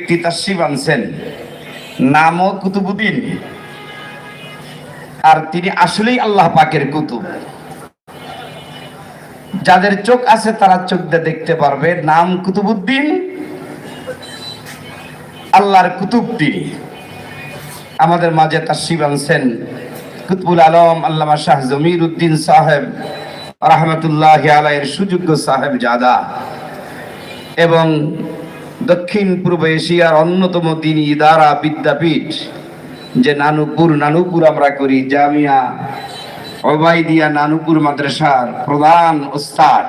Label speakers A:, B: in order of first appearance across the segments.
A: ব্যক্তি তাসিব আনছেন, নামও কুতুবুদ্দিন। আর তিনি আসলেই আল্লাহ পাকের কুতুব। যাদের চোখ আছে তারা চোখ দিয়ে দেখতে পারবে, নাম কুতুবুদ্দিন, আল্লাহর কুতুব তিনি আমাদের মাঝে তাসিব আনছেন কুতবুল আলম আল্লামা শাহ জমির উদ্দিন সাহেব, রহমতুল্লাহ আলাইয়ের সুযোগ্য সাহেব জাদা এবং দক্ষিণ পূর্ব এশিয়ার অন্যতম দিনী ইদারা বিদ্যাপীঠ, যে নানুপুর নানুপুর আমরা করি, জামিয়া ওবাইদিয়া নানুপুর মাদ্রাসার প্রধান ওস্তাদ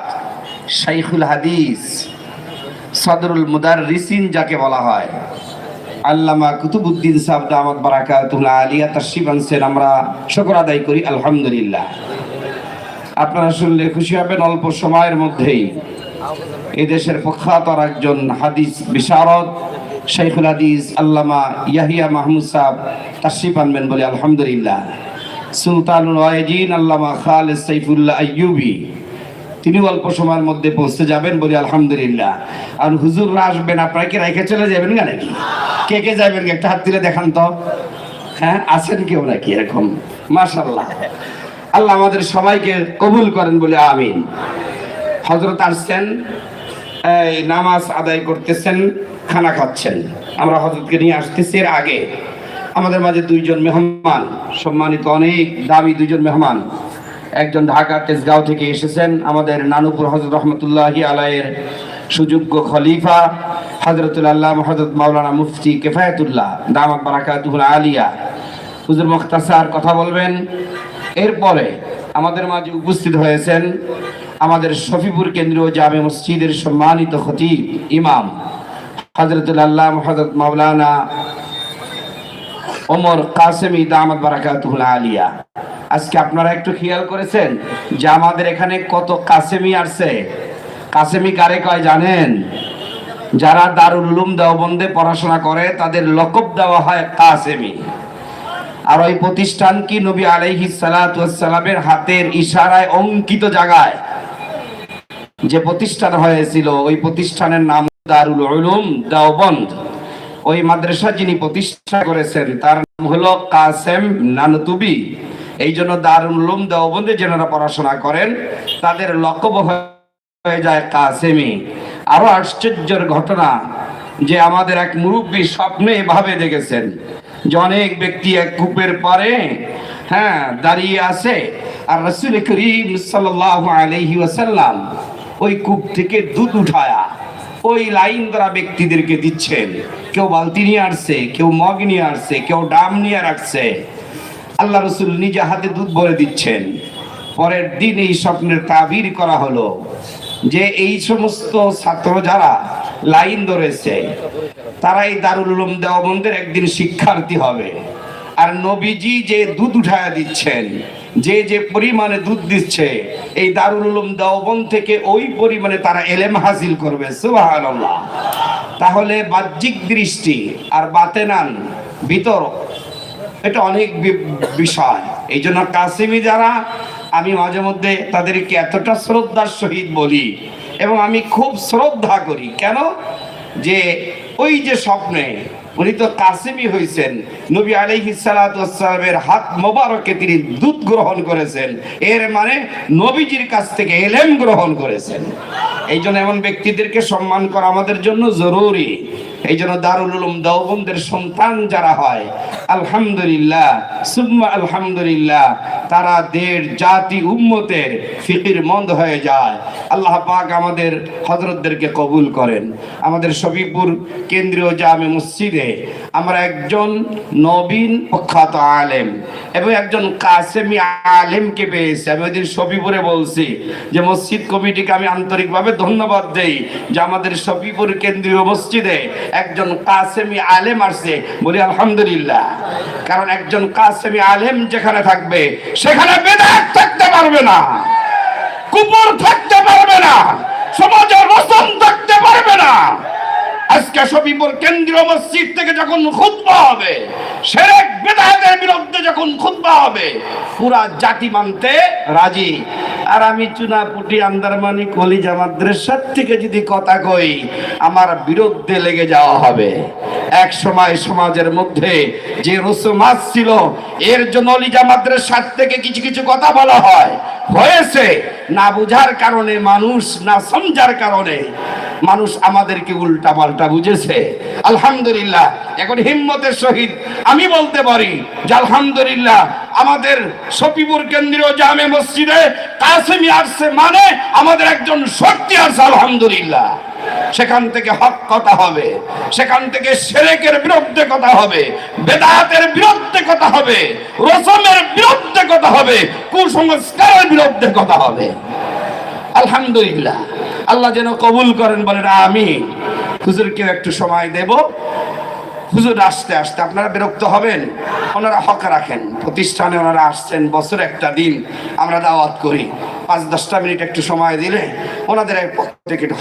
A: শাইখুল হাদিস সদরুল মুদার রিসিন যাকে বলা হয়। আল্লামা কুতুবুদ্দিন সাহেব দামাত বারাকাতুল্লাহ আলিয়া আনছেন, আমরা শকর আদায় করি, আলহামদুলিল্লাহ। আপনারা শুনলে খুশি হবেন, অল্প সময়ের মধ্যেই এই দেশের প্রখ্যাত একজন হাদিস বিশারদ, শাইখুল হাদিস আল্লামা ইয়াহিয়া মাহমুদ সাহেব তাশরিফ আনবেন বলে আলহামদুলিল্লাহ। সুলতানুল ওয়াইজিন আল্লামা খালেদ সাইফুল্লাহ আইয়ুবি, তিনি অল্প সময়ের মধ্যে পৌঁছতে যাবেন বলে আলহামদুলিল্লাহ। আর হুজুররা আসবেন, আপনারা কি রেখে চলে যাবেন না নাকি? কে কে যাবেন একটা হাত তুলে দেখান তো। হ্যাঁ আছেন কেউ নাকি এরকম? মাশাল্লাহ আল্লাহ আমাদের সবাইকে কবুল করেন বলে আমিন। হজরত আসছেন, এই নামাজ আদায় করতেছেন, খানা খাচ্ছেন। আমরা হজরতকে নিয়ে আসতেছি এর আগে। আমাদের মাঝে দুইজন মেহমান, সম্মানিত অনেক দামি দুইজন মেহমান। একজন ঢাকা তেজগাঁও থেকে এসেছেন, আমাদের নানুপুর হজরত রহমতুল্লাহি আলাইয়ের সুযোগ্য খলিফা হজরতুল আল্লাহ হজরত মাওলানা মুফতি কেফায়তুল্লাহ দামাত বারাকাতুল আলিয়া। হুজুর মুখতাসার কথা বলবেন। এরপরে আমাদের মাঝে উপস্থিত হয়েছেন আমাদের শফিপুর কেন্দ্রীয় জামে মসজিদের সম্মানিত খতিব ইমাম হজরতুল আল্লাহ হজরত মাওলানা ওমর কাসেমি দামাত বারাকাতুল আলিয়া। আজকে আপনারা একটু খেয়াল করেছেন যে আমাদের এখানে কত কাসেমি আসছে? কাসেমি কারে কয় জানেন? যারা দারুল উলুম দেওবন্দে পড়াশোনা করে, তাদের লকব দেওয়া হয় কাসেমি। আর ওই প্রতিষ্ঠান কি নবী আলাইহি সালামের হাতের ইশারায় অঙ্কিত জায়গায়? যে প্রতিষ্ঠান হয়েছিল, ওই প্রতিষ্ঠানের নাম দারুল উলুম, দেওবন্দ। ওই মাদ্রাসা যিনি প্রতিষ্ঠা করেছেন, তার নাম হলো কাসেম নানতুবি। এই জন্য দারুল উলুম দেওবন্দে যেনারা পড়াশোনা করেন, তাদের লকব হয়ে যায় কাসেমি। আরও আশ্চর্যের ঘটনা যে আমাদের এক মুরব্বী স্বপ্নে এভাবে দেখেছেন যে অনেক ব্যক্তি এক কূপের পরে হ্যাঁ দাঁড়িয়ে আছে। আর রসুল করিম সাল্লাল্লাহু আলাইহি ওয়াসাল্লাম ওই কূপ থেকে দুধ উঠায়া ওই লাইন দ্বারা ব্যক্তিদেরকে দিচ্ছেন। কেউ বালতি নিয়ে আসছে, কেউ মগ নিয়ে আসছে, কেউ ডাম নিয়ে রাখছে। আল্লাহ রসুল নিজে হাতে দুধ ভরে দিচ্ছেন। পরের দিন এই স্বপ্নের তাবির করা হলো যে এই সমস্ত ছাত্র যারা লাইন ধরেছে তারা এই দারুল উলুম দেওবন্দের একদিন শিক্ষার্থী হবে। আর নবীজি যে দুধ উঠায়া দিচ্ছেন, যে যে পরিমাণে দুধ দিচ্ছে, এই দারুল উলুম দেওবন্দ থেকে ওই পরিমাণে তারা এলেম হাসিল করবে, সুবহানাল্লাহ। তাহলে বাহ্যিক দৃষ্টি আর বাতেনান ভিতর এটা অনেক বিষয়। এই জন্য কাসিমি যারা, আমি মাঝে মধ্যে তাদেরকে এতটা শ্রদ্ধার সহিত বলি, এবং আমি খুব শ্রদ্ধা করি। কেন? যে ওই যে স্বপ্নে উনি তো কাসিমি হয়েছেন নবী আলাইহিস সালামের হাত মোবারকে তিনি দুধ গ্রহণ করেছেন। এর মানে নবীজির কাছ থেকে এলেম গ্রহণ করেছেন। এই জন্য এমন ব্যক্তিদেরকে সম্মান করা আমাদের জন্য জরুরি। এই জন্য দারুল উলুম দেওবন্দের সন্তান যারা হয়, আলহামদুলিল্লাহ, সুম্মা আলহামদুলিল্লাহ, তারা দেড় জাতি উম্মতের ফিকির মন্দ হয়ে যায়। আল্লাহ পাক আমাদের হজরতদেরকে কবুল করেন। আমাদের শফিপুর কেন্দ্রীয় জামে মসজিদে আমরা একজন নবীন প্রখ্যাত আলেম এবং একজন কাসেমি আলেমকে পেয়েছি। আমি ওই দিন শফিপুরে বলছি যে, মসজিদ কমিটিকে আমি আন্তরিকভাবে ধন্যবাদ দেই যে আমাদের শফিপুর কেন্দ্রীয় মসজিদে একজন কাসেমি আলেম আসছে, বলি আলহামদুলিল্লাহ। কারণ একজন কাসেমি আলেম যেখানে থাকবে, সেখানে বেদাত থাকতে পারবে না কুপুর থাকতে পারবে না, সমাজের রসন থাকতে পারবে না। আজকে শফিপুর কেন্দ্রীয় মসজিদ থেকে যখন খুতবা হবে, সেরেক বেদাতের বিরুদ্ধে যখন খুতবা হবে, পুরা জাতি মানতে রাজি। আর আমি চুনা পুটি আন্দারমানি কলিজা মাদ্রাসার থেকে যদি কথা কই, আমার বিরুদ্ধে লেগে যাওয়া হবে। এক সময় সমাজের মধ্যে যে রসমাজ ছিল এর জন্য অলি লিজা মাদ্রাসার থেকে কিছু কিছু কথা বলা হয়। হয়েছে, না বুঝার কারণে মানুষ, না সমঝার কারণে মানুষ আমাদেরকে উল্টা পাল্টা বুঝেছে। আলহামদুলিল্লাহ, এখন হিম্মতের সহিত আমি বলতে পারি যে আলহামদুলিল্লাহ আমাদের সফিপুর কেন্দ্রীয় জামে মসজিদে কাসেমি আসছে মানে আমাদের একজন শক্তি আছে আলহামদুলিল্লাহ। সেখান থেকে হক কথা হবে, সেখান থেকে সেরেকের বিরুদ্ধে কথা হবে, বেদাতের বিরুদ্ধে কথা হবে, রসমের বিরুদ্ধে কথা হবে, কুসংস্কারের বিরুদ্ধে কথা হবে। আলহামদুলিল্লাহ। আল্লাহ যেন কবুল করেন, বলেন আমি হুজুরকেও একটু সময় দেব। হুজুর আসতে আসতে আপনারা বিরক্ত হবেন? ওনারা হক রাখেন। প্রতিষ্ঠানে ওনারা আসছেন বছর একটা দিন, আমরা দাওয়াত করি। পাঁচ দশটা মিনিট একটু সময় দিলে ওনাদের পক্ষ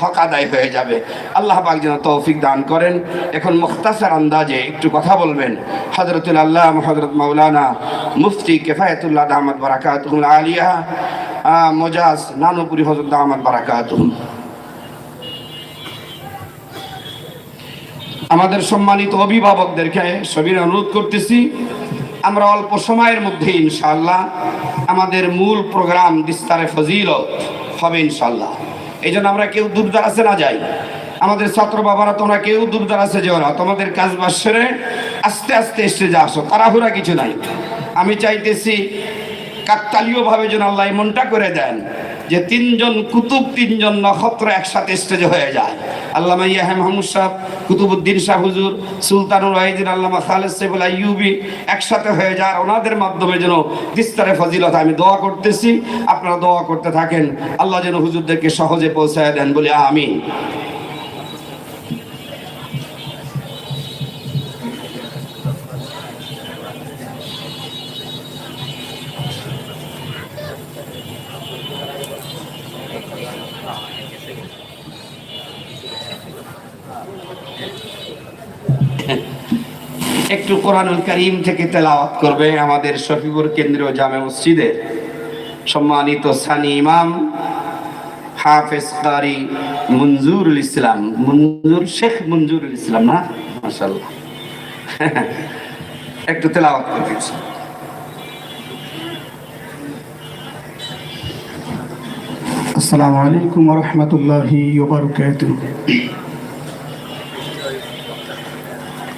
A: হক আদায় হয়ে যাবে। আল্লাহ যেন তৌফিক দান করেন। এখন মুখতাসার আন্দাজে একটু কথা বলবেন। হজরতুল আল্লাহ হজরত মাওলানা মুফতি কেফায়তুল্লাহ আহমদ বারাকাতুল আলিয়া মোজাজ নানুপুরি হজরত আহমদ বারাকাতুল আমাদের সম্মানিত অভিভাবকদেরকে সবির অনুরোধ করতেছি, আমরা অল্প সময়ের মধ্যে ইনশাআল্লাহ আমাদের মূল প্রোগ্রাম বিস্তারে ফজিলত হবে ইনশাআল্লাহ। এই জন্য আমরা কেউ দূর না যাই। আমাদের ছাত্র বাবারা, তোমরা কেউ দূর দারাজে যেও না। তোমাদের কাজ বাস সেরে আস্তে আস্তে এসে যা আসো। তাড়াহুড়া কিছু নাই। আমি চাইতেছি কাকতালীয়ভাবে যেন আল্লাহ মনটা করে দেন। যে তিনজন কুতুব, তিনজন নক্ষত্র একসাথে স্টেজে হয়ে যায়। আল্লামা ইয়াহে মাহমুদ সাহ কুতুবুদ্দিন শাহ হুজুর, সুলতানুর রাহিদিন আল্লামা খালেদ সাইবুল আইয়ুবি একসাথে হয়ে যায়। ওনাদের মাধ্যমে যেন বিস্তারে ফজিলত, আমি দোয়া করতেছি। আপনারা দোয়া করতে থাকেন। আল্লাহ যেন হুজুরদেরকে সহজে পৌঁছায় দেন বলে আমিন। একটু কোরআনুল করিম থেকে তেলাওয়াত করবে আমাদের শফিপুর কেন্দ্রীয় জামে মসজিদের সম্মানিত সানি ইমাম হাফেজ কারি মঞ্জুরুল ইসলাম, মঞ্জুর শেখ মঞ্জুরুল ইসলাম না? মাশাল্লাহ একটু তেলাওয়াত করবে
B: আসসালামু আলাইকুম ওয়া রাহমাতুল্লাহি ওয়া বারাকাতুহু।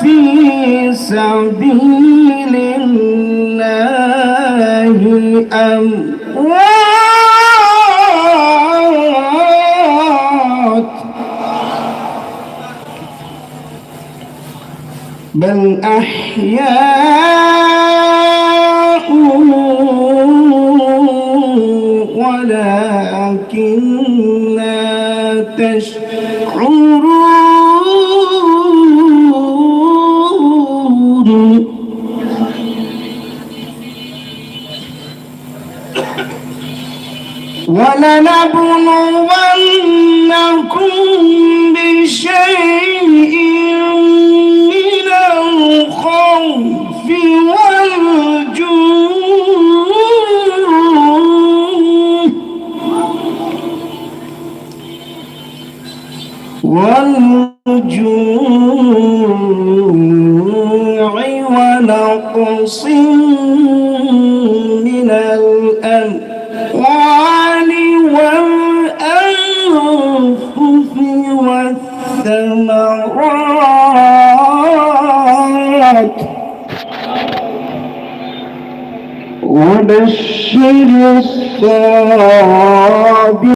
B: في سبيل الله أموات. بل أحياء ولكن لا تشعرون ولنبلونكم بشيء